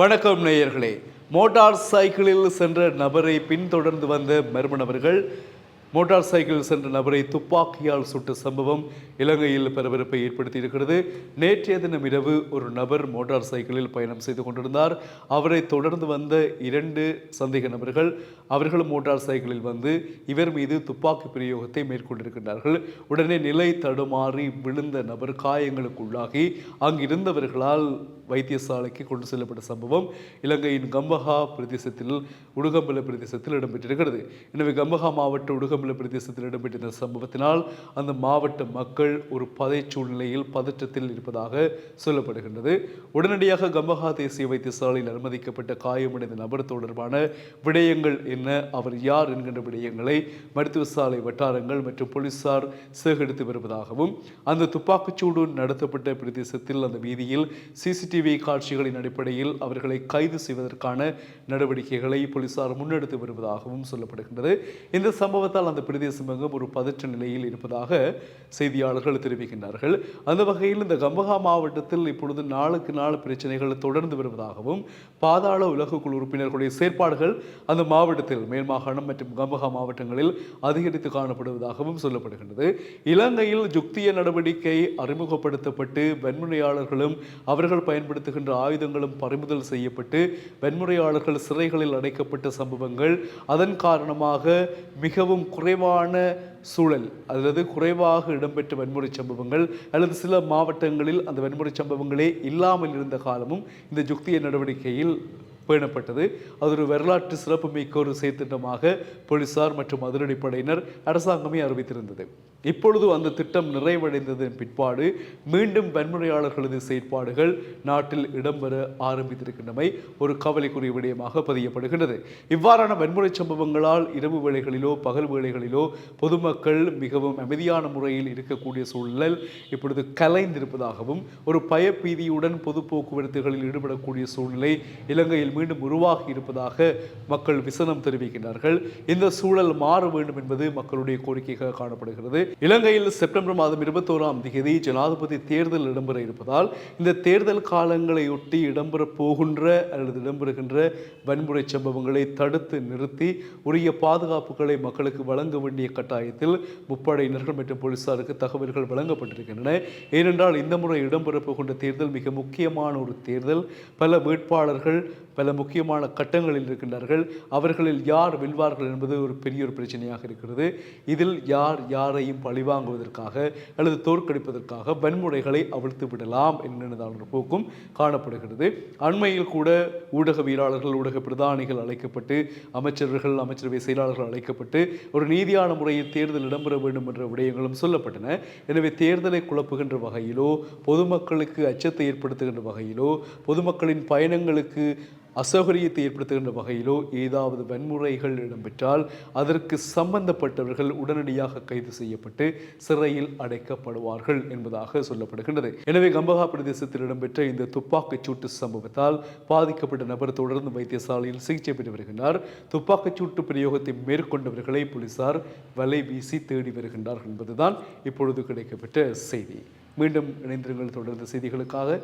வணக்கம் நேயர்களே. மோட்டார் சைக்கிளில் சென்ற நபரை பின்தொடர்ந்து வந்த மர்ம நபர்கள் மோட்டார் சைக்கிளில் சென்ற நபரை துப்பாக்கியால் சுட்ட சம்பவம் இலங்கையில் பரபரப்பை ஏற்படுத்தியிருக்கிறது. நேற்றைய தினம் இரவு ஒரு நபர் மோட்டார் சைக்கிளில் பயணம் செய்து கொண்டிருந்தார். அவரை தொடர்ந்து வந்த இரண்டு சந்தேக நபர்கள் அவர்களும் மோட்டார் சைக்கிளில் வந்து இவர் மீது துப்பாக்கி பிரயோகத்தை மேற்கொண்டிருக்கின்றார்கள். உடனே நிலை தடுமாறி விழுந்த நபர் காயங்களுக்குள்ளாகி அங்கிருந்தவர்களால் வைத்தியசாலைக்கு கொண்டு செல்லப்பட்ட சம்பவம் இலங்கையின் கம்பஹா பிரதேசத்தில் உடுகம்பல பிரதேசத்தில் இடம்பெற்றிருக்கிறது. எனவே கம்பஹா மாவட்ட உடுகம்பல பிரதேசத்தில் இடம்பெற்ற இந்த சம்பவத்தினால் அந்த மாவட்ட மக்கள் ஒரு பதை சூழ்நிலையில் பதற்றத்தில் இருப்பதாக சொல்லப்படுகின்றது. உடனடியாக கம்பஹா தேசிய வைத்தியசாலையில் அனுமதிக்கப்பட்ட காயமடைந்த நபர் தொடர்பான விடயங்கள் என்ன அவர் யார் என்கின்ற விடயங்களை மருத்துவ சாலை வட்டாரங்கள் மற்றும் போலீசார் சேகரித்து வருவதாகவும் அந்த துப்பாக்கிச்சூடு நடத்தப்பட்ட பிரதேசத்தில் அந்த வீதியில் சிசிடிவி காட்சிகளின் அடிப்படையில் அவர்களை கைது செய்வதற்கான நடவடிக்கைகளை போலீசார் முன்னெடுத்து வருவதாகவும் சொல்லப்படுகின்றது. இந்த சம்பவத்தால் அந்த பிரதேசம் எங்கும் ஒரு பதற்ற நிலையில் இருப்பதாக செய்தியாளர்கள் தெரிவிக்கின்றார்கள். அந்த வகையில் இந்த கம்பஹா மாவட்டத்தில் இப்பொழுது நாளுக்கு நாள் பிரச்சனைகள் தொடர்ந்து வருவதாகவும் பாதாள உலகக்குழு உறுப்பினர்களுடைய செயற்பாடுகள் அந்த மாவட்டத்தில் மேல் மாகாணம் மற்றும் கம்பஹா மாவட்டங்களில் அதிகரித்து காணப்படுவதாகவும் சொல்லப்படுகின்றது. இலங்கையில் ஜுக்திய நடவடிக்கை அறிமுகப்படுத்தப்பட்டு வன்முறையாளர்களும் அவர்கள் பயன் பயன்படுத்துகின்ற ஆயுதங்களும் பறிமுதல் செய்யப்பட்டு வன்முறையாளர்கள் சிறைகளில் அடைக்கப்பட்ட சம்பவங்கள். அதன் காரணமாக மிகவும் குறைவான சூழல் அல்லது குறைவாக இடம்பெற்ற வன்முறை சம்பவங்கள் அல்லது சில மாவட்டங்களில் அந்த வன்முறை சம்பவங்களே இல்லாமல் இருந்த காலமும் இந்த ஜுக்திய நடவடிக்கையில் பேணப்பட்டது. அது ஒரு வரலாற்று சிறப்புமிக்க ஒரு செயற்திட்டமாக போலீசார் மற்றும் அதிரடிப்படையினர் அரசாங்கமே அறிவித்திருந்தது. இப்பொழுது அந்த திட்டம் நிறைவடைந்ததன் பிற்பாடு மீண்டும் வன்முறையாளர்களது செயற்பாடுகள் நாட்டில் இடம்பெற ஆரம்பித்திருக்கின்றமை ஒரு கவலைக்குரிய விடயமாக பதியப்படுகின்றது. இவ்வாறான வன்முறை சம்பவங்களால் இரவு வேளைகளிலோ பகல் வேளைகளிலோ பொதுமக்கள் மிகவும் அமைதியான முறையில் இருக்கக்கூடிய சூழல் இப்பொழுது கலைந்திருப்பதாகவும் ஒரு பயப்பீதியுடன் பொது போக்குவரத்துகளில் ஈடுபடக்கூடிய சூழ்நிலை இலங்கையில் மீண்டும் உருவாகி இருப்பதாக மக்கள் விசனம் தெரிவிக்கின்றார்கள். இந்த சூழல் மாற வேண்டும் என்பது மக்களுடைய கோரிக்கையாக காணப்படுகிறது. இலங்கையில் செப்டம்பர் மாதம் இருபத்தோராம் தேதி ஜனாதிபதி தேர்தல் இடம்பெற இருப்பதால் இந்த தேர்தல் காலங்களையொட்டி இடம்பெற போகின்ற அல்லது இடம்பெறுகின்ற வன்முறை சம்பவங்களை தடுத்து நிறுத்தி உரிய பாதுகாப்புகளை மக்களுக்கு வழங்க வேண்டிய கட்டாயத்தில் முப்படையினர்கள் மற்றும் போலீசாருக்கு தகவல்கள் வழங்கப்பட்டிருக்கின்றன. ஏனென்றால் இந்த முறை இடம்பெற போகின்ற தேர்தல் மிக முக்கியமான ஒரு தேர்தல். பல வேட்பாளர்கள் பல முக்கியமான கட்டங்களில் இருக்கின்றார்கள். அவர்களில் யார் வெல்வார்கள் என்பது ஒரு பெரிய ஒரு பிரச்சனையாக இருக்கிறது. இதில் யார் யாரையும் பழிவாங்குவதற்காக அல்லது தோற்கடிப்பதற்காக வன்முறைகளை அவிழ்த்து விடலாம் என்கிறதான ஒரு போக்கும் காணப்படுகிறது. அண்மையில் கூட ஊடகவியலாளர்கள் ஊடக பிரதானிகள் அழைக்கப்பட்டு அமைச்சர்கள் அமைச்சரவை செயலாளர்கள் அழைக்கப்பட்டு ஒரு நீதியான முறையில் தேர்தல் இடம்பெற வேண்டும் என்ற விடயங்களும் சொல்லப்பட்டன. எனவே தேர்தலை குழப்புகின்ற வகையிலோ பொதுமக்களுக்கு அச்சத்தை ஏற்படுத்துகின்ற வகையிலோ பொதுமக்களின் பயணங்களுக்கு அசௌகரியத்தை ஏற்படுத்துகின்ற வகையிலோ ஏதாவது வன்முறைகள் இடம்பெற்றால் அதற்கு சம்பந்தப்பட்டவர்கள் உடனடியாக கைது செய்யப்பட்டு சிறையில் அடைக்கப்படுவார்கள் என்பதாக சொல்லப்படுகின்றது. எனவே கம்பகா பிரதேசத்தில் இடம்பெற்ற இந்த துப்பாக்கிச் சூட்டு சம்பவத்தால் பாதிக்கப்பட்ட நபர் தொடர்ந்து வைத்தியசாலையில் சிகிச்சை பெற்று வருகின்றார். துப்பாக்கிச் சூட்டு பிரயோகத்தை மேற்கொண்டவர்களை போலீசார் வலை வீசி தேடி வருகின்றார்கள் என்பதுதான் இப்பொழுது கிடைக்கப்பட்ட செய்தி. மீண்டும் இணைந்திருங்கள். தொடர்ந்த செய்திகளுக்காக